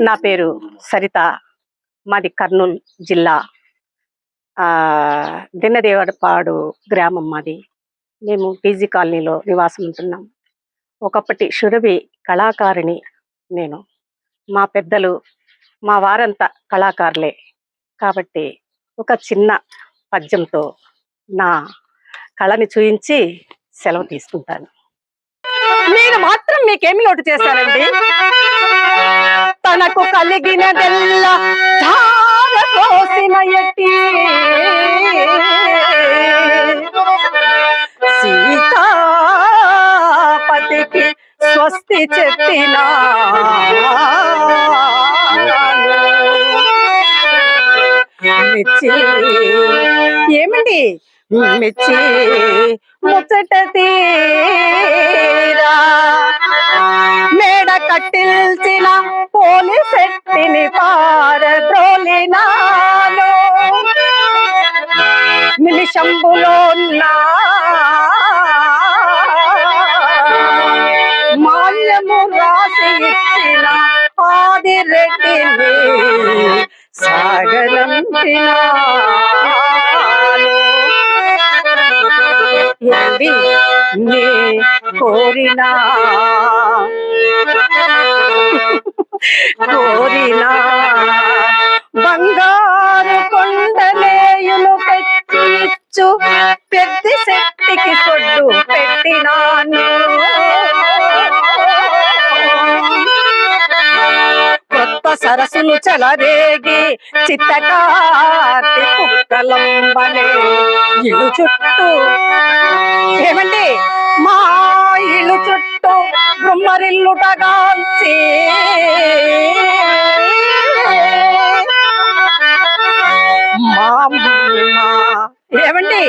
నా పేరు సరిత. మాది కర్నూలు జిల్లా. దిన్నదేవడపాడు గ్రామం మాది. మేము పీజీ కాలనీలో నివాసం ఉంటున్నాం. ఒకప్పటి సురభి కళాకారిణి నేను. మా పెద్దలు మా వారంతా కళాకారులే. కాబట్టి ఒక చిన్న పద్యంతో నా కళని చూయించి సెలవు తీసుకుంటాను. నేను మాత్రం మీకేమి లోటు చేశానండి తనకు కలిగినదెల్లా ధారపోసిన ఎట్టి? సీతాపతికి స్వస్తి చెప్పిన మిర్చి. ఏమండి? మిర్చి ముచ్చట తీ ఎట్టిని పారద్రోలినాను నిమిషంబులో నా మాల్యము రాసి ఇచ్చిన ఆదిరెడ్డిని సాగనంపినాను ఏంది నీ కోరినా. కోరినా బంగారు కొండలేయులు పెట్టి ఇచ్చు. పెద్ద శక్తికి సొడ్డు పెట్టినాను కొత్త సరస్సులు చెలరేగి చిత్తకాటి కుక్కలంబలే ఇల్లు చుట్టూ. ఏమండి? మా ఇళ్ళు చుట్టూ గుమ్మరిల్లుటగాల్చి ఏమండి?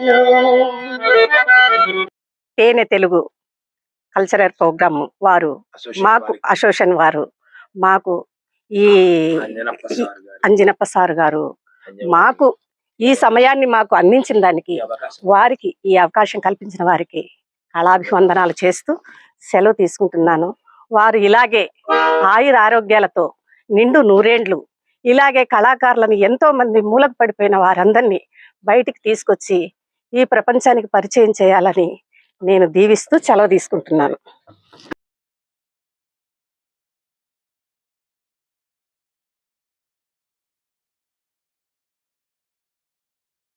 నిజమున్నాను. తేనె తెలుగు. కల్చరల్ ప్రోగ్రామ్ వారు మాకు అసోసియేషన్ వారు మాకు ఈ అంజనప్ప సార్ గారు, మాకు ఈ సమయాన్ని మాకు అందించిన దానికి వారికి ఈ అవకాశం కల్పించిన వారికి కళాభివందనాలు చేస్తూ సెలవు తీసుకుంటున్నాను. వారు ఇలాగే ఆయుర ఆరోగ్యాలతో నిండు నూరేండ్లు ఇలాగే కళాకారులను ఎంతో మంది మూలకు పడిపోయిన వారందరినీ బయటికి తీసుకొచ్చి ఈ ప్రపంచానికి పరిచయం చేయాలని నేను దీవిస్తూ సెలవు తీసుకుంటున్నాను.